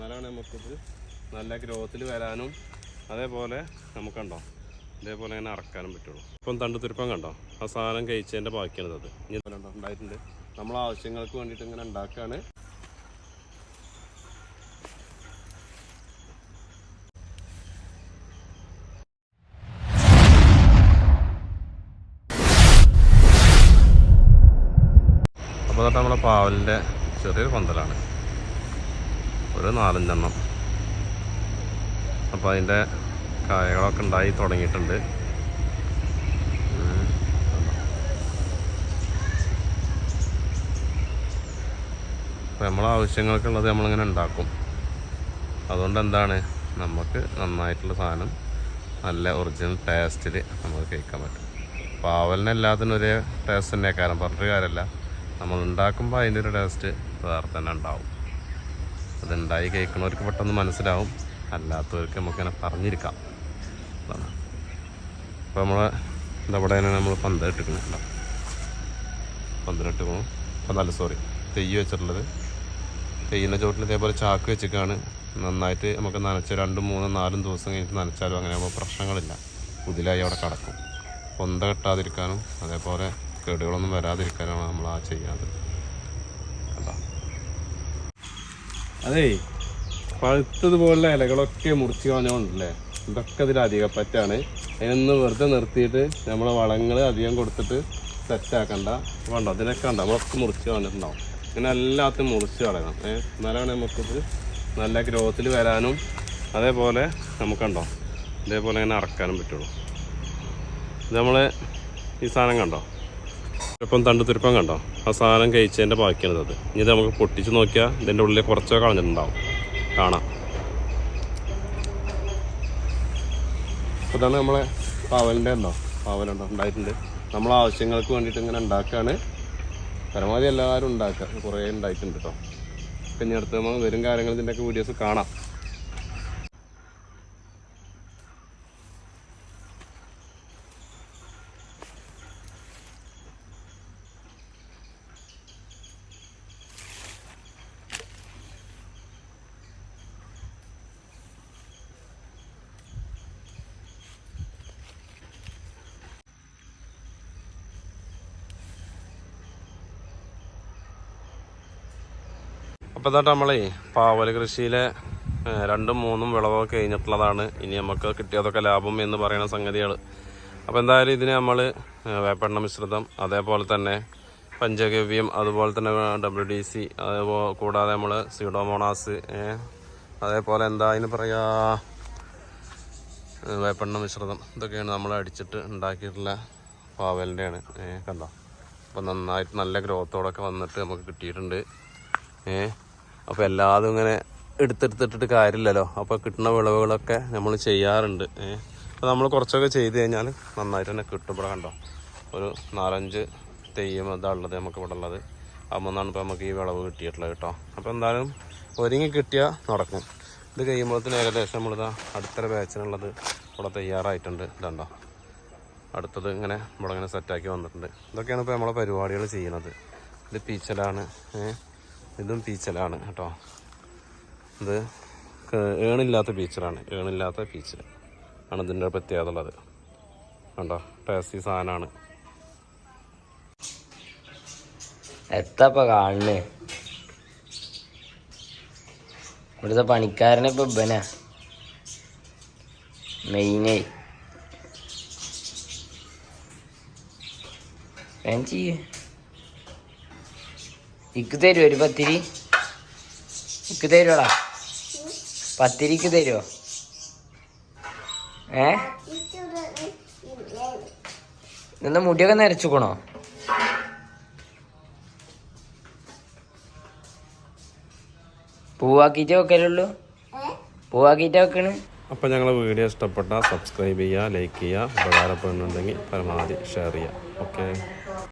എന്നാലാണ് നമുക്കിത് നല്ല ഗ്രോത്തിൽ വരാനും അതേപോലെ നമുക്കുണ്ടോ? ഇതേപോലെ ഇങ്ങനെ അറക്കാനും പറ്റുള്ളൂ. ഇപ്പം തണ്ടുതുരുപ്പം കണ്ടോ? ആ സാധനം കഴിച്ചതിന്റെ ബാക്കിയാണ് അത്. ഇനി ഉണ്ടായിട്ടുണ്ട്. നമ്മൾ ആവശ്യങ്ങൾക്ക് വേണ്ടിയിട്ട് ഇങ്ങനെ ഉണ്ടാക്കുകയാണ് അപ്പോൾ നമ്മുടെ പാവലിന്റെ ചെറിയൊരു പന്തലാണ്. ഒരു നാലഞ്ചെണ്ണം. അപ്പോൾ അതിന്റെ കായകളൊക്കെ ഉണ്ടായി തുടങ്ങിയിട്ടുണ്ട്. നമ്മളെ ആവശ്യങ്ങൾക്കുള്ളത് നമ്മളിങ്ങനെ ഉണ്ടാക്കും. അതുകൊണ്ട് എന്താണ്? നമുക്ക് നന്നായിട്ടുള്ള സാധനം നല്ല ഒറിജിനൽ ടേസ്റ്റിൽ നമുക്ക് കഴിക്കാൻ പറ്റും. പാവലിന് എല്ലാത്തിനും ഒരേ ടേസ്റ്റ് തന്നെ കാരണം പറഞ്ഞിട്ട് കാര്യമല്ല. നമ്മൾ ഉണ്ടാക്കുമ്പോൾ അതിന്റെ ഒരു ടേസ്റ്റ് വേറെ തന്നെ ഉണ്ടാവും. അതുണ്ടായി കേൾക്കുന്നവർക്ക് പെട്ടെന്ന് മനസ്സിലാവും. അല്ലാത്തവർക്ക് നമുക്കിങ്ങനെ പറഞ്ഞിരിക്കാം. അതാണ്. അപ്പോൾ നമ്മൾ ഇതവിടെ തന്നെ നമ്മൾ പന്തലിട്ടിരിക്കുന്നുണ്ടോ പന്തലിട്ട് പോകും അപ്പം നല്ല സോറി തെയ്യ് വെച്ചിട്ടുള്ളത്. തെയ്യിന്റെ ചോട്ടിൽ ഇതേപോലെ ചാക്ക് വെച്ചിട്ടാണ് നന്നായിട്ട് നമുക്ക് നനച്ച് രണ്ടും മൂന്നും നാലും ദിവസം കഴിഞ്ഞിട്ട് നനച്ചാലും അങ്ങനെ ആകുമ്പോൾ പ്രശ്നങ്ങളില്ല. പുതിലായി അവിടെ കിടക്കും. പൊന്ത കെട്ടാതിരിക്കാനും അതേപോലെ കേടുകളൊന്നും വരാതിരിക്കാനാണ് നമ്മൾ ആ ചെയ്യുന്നത് കണ്ടോ അതേ പഴുത്തതുപോലുള്ള ഇലകളൊക്കെ മുറിച്ച് കളഞ്ഞോണ്ടല്ലേ ഇതൊക്കെ ഇതിൽ അധികപ്പറ്റാണ്. അതിനൊന്ന് വെറുതെ നിർത്തിയിട്ട് നമ്മൾ വളങ്ങൾ അധികം കൊടുത്തിട്ട് സെറ്റാക്കണ്ട വേണ്ട അതിനൊക്കെ ഉണ്ട് നമ്മളൊക്കെ മുറിച്ച് കളഞ്ഞിട്ടുണ്ടാവും. ഇങ്ങനെ എല്ലാത്തും മുറിച്ച് കളയണം. ഏഹ് എന്നാലാണ് നമുക്കിത് നല്ല ഗ്രോത്തിൽ വരാനും അതേപോലെ നമുക്കുണ്ടോ? ഇതേപോലെ ഇങ്ങനെ അറക്കാനും പറ്റുള്ളൂ. ഇത് നമ്മൾ ഈ സാധനം കണ്ടോ? ഇപ്പം തണ്ട് തുരുപ്പം കണ്ടോ? ആ സാധനം കഴിച്ചതിന്റെ ബാക്കിയാണിത് അത് ഇനി നമുക്ക് പൊട്ടിച്ച് നോക്കിയാൽ ഇതിന്റെ ഉള്ളിൽ കുറച്ചൊക്കെ കളഞ്ഞിട്ടുണ്ടാവും. കാണാം. ഇതാണ് നമ്മളെ പാവലിന്റെ ഉണ്ടോ പാവലുണ്ടോ ഉണ്ടായിട്ടുണ്ട്. നമ്മളെ ആവശ്യങ്ങൾക്ക് വേണ്ടിയിട്ട് ഇങ്ങനെ ഉണ്ടാക്കുകയാണ് പരമാവധി എല്ലാവരും ഉണ്ടാക്കുക കുറേ ഉണ്ടായിട്ടുണ്ട് കേട്ടോ. പിന്നെ അടുത്ത് നമ്മൾ വരും കാര്യങ്ങൾ ഇതിന്റെയൊക്കെ വീഡിയോസ് കാണാം. അപ്പോൾ ഇതാ നമ്മളേ പാവൽ കൃഷിയിലെ രണ്ടും മൂന്നും വിളവൊക്കെ കഴിഞ്ഞിട്ടുള്ളതാണ്. ഇനി നമുക്ക് കിട്ടിയതൊക്കെ ലാഭം എന്ന് പറയുന്ന സംഗതികൾ അപ്പോൾ എന്തായാലും ഇതിന് നമ്മൾ വേപ്പെണ്ണ മിശ്രിതം അതേപോലെ തന്നെ പഞ്ചഗവ്യം അതുപോലെ തന്നെ ഡബ്ല്യു ഡി സി അതേപോലെ കൂടാതെ നമ്മൾ സീഡോമോണാസ് അതേപോലെ എന്താ അതിന് പറയാ ഏ, വേപ്പെണ്ണ മിശ്രിതം ഇതൊക്കെയാണ് നമ്മൾ അടിച്ചിട്ട് ഉണ്ടാക്കിയിട്ടുള്ള പാവലിന്റെയാണ് കണ്ടോ? അപ്പോൾ നന്നായിട്ട് നല്ല ഗ്രോത്തോടൊക്കെ വന്നിട്ട് നമുക്ക് കിട്ടിയിട്ടുണ്ട്. ഏ അപ്പോൾ എല്ലാതും ഇങ്ങനെ എടുത്തെടുത്തിട്ടിട്ട് കാര്യമില്ലല്ലോ. അപ്പോൾ കിട്ടുന്ന വിളവുകളൊക്കെ നമ്മൾ ചെയ്യാറുണ്ട്. അപ്പോൾ നമ്മൾ കുറച്ചൊക്കെ ചെയ്ത് കഴിഞ്ഞാൽ നന്നായിട്ട് തന്നെ കിട്ടും ഇവിടെ കണ്ടോ. ഒരു നാലഞ്ച് തെയ്യം ഇതാ ഉള്ളത് നമുക്ക് ഇവിടെ ഉള്ളത്. അമ്മന്നാണ് ഇപ്പോൾ നമുക്ക് ഈ വിളവ് കിട്ടിയിട്ടുള്ളത് കേട്ടോ. അപ്പോൾ എന്തായാലും ഒരുങ്ങി കിട്ടിയാൽ നടക്കും. ഇത് കഴിയുമ്പോഴത്തേന് ഏകദേശം നമ്മളിതാ അടുത്തൊരു ബാച്ചിനുള്ളത് ഇവിടെ തയ്യാറായിട്ടുണ്ട്. ഇതുണ്ടോ. അടുത്തത് ഇങ്ങനെ ഇവിടെ ഇങ്ങനെ സെറ്റാക്കി വന്നിട്ടുണ്ട്. ഇതൊക്കെയാണ് ഇപ്പോൾ നമ്മളെ പരിപാടികൾ ചെയ്യുന്നത്. ഇത് പീച്ചലാണ്. ഏ ഇതും പീച്ചലാണ് കേട്ടോ. ഇത് ഏണില്ലാത്ത പീച്ചറാണ്. ഏണില്ലാത്ത പീച്ചൽ ആണ് ഇതിന്റെ പ്രത്യേകത ഉള്ളത് കണ്ടോ? ടേസ്റ്റി സാധനമാണ്. എത്തപ്പോ കാണുന്നേ ഇവിടുത്തെ പണിക്കാരനെ ഇപ്പൊ ഇബനാ മെയിനേ ചെയ്യ്? ഇക്ക് തരുമോ ഒരു പത്തിരി? ഇക്ക് തരുമോടാ പത്തിരിക്ക് തരുമോ ഏ? നിന്ന മുടിയൊക്കെ നരച്ചുക്കണോ? പൂവാക്കിയിട്ട് വെക്കലുള്ളൂ? പൂവാക്കിയിട്ട് വെക്കണ്? അപ്പോൾ ഞങ്ങളെ വീഡിയോ ഇഷ്ടപ്പെട്ടാൽ സബ്സ്ക്രൈബ് ചെയ്യുക ലൈക്ക് ചെയ്യുക ഉപകാരപ്പെടുന്നുണ്ടെങ്കിൽ പരമാവധി ഷെയർ ചെയ്യുക ഓക്കെ.